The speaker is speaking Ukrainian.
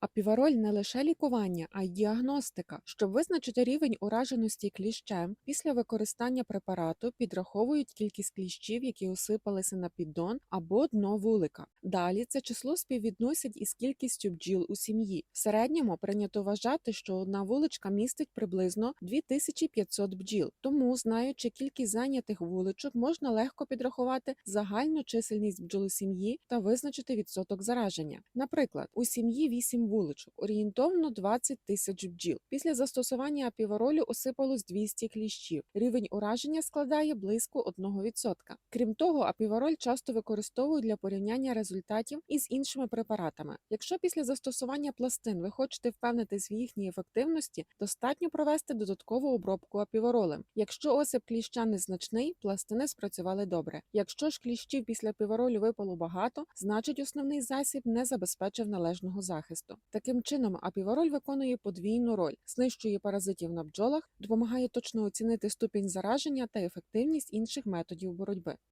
Апівароль не лише лікування, а й діагностика. Щоб визначити рівень ураженості кліщем, після використання препарату підраховують кількість кліщів, які осипалися на піддон або дно вулика. Далі це число співвідносять із кількістю бджіл у сім'ї. В середньому прийнято вважати, що одна вуличка містить приблизно 2500 бджіл. Тому, знаючи кількість зайнятих вуличок, можна легко підрахувати загальну чисельність бджолосім'ї та визначити відсоток зараження. Наприклад, у сім'ї 8 вуличок, орієнтовно 20 тисяч бджіл. Після застосування апіворолю осипалось 200 кліщів. Рівень ураження складає близько 1%. Крім того, апівороль часто використовують для порівняння результатів із іншими препаратами. Якщо після застосування пластин ви хочете впевнитись в їхній ефективності, достатньо провести додаткову обробку апіворолем. Якщо осип кліща незначний, пластини спрацювали добре. Якщо ж кліщів після апіворолю випало багато, значить основний засіб не забезпечив належного захисту. Таким чином, апівороль виконує подвійну роль: знищує паразитів на бджолах, допомагає точно оцінити ступінь зараження та ефективність інших методів боротьби.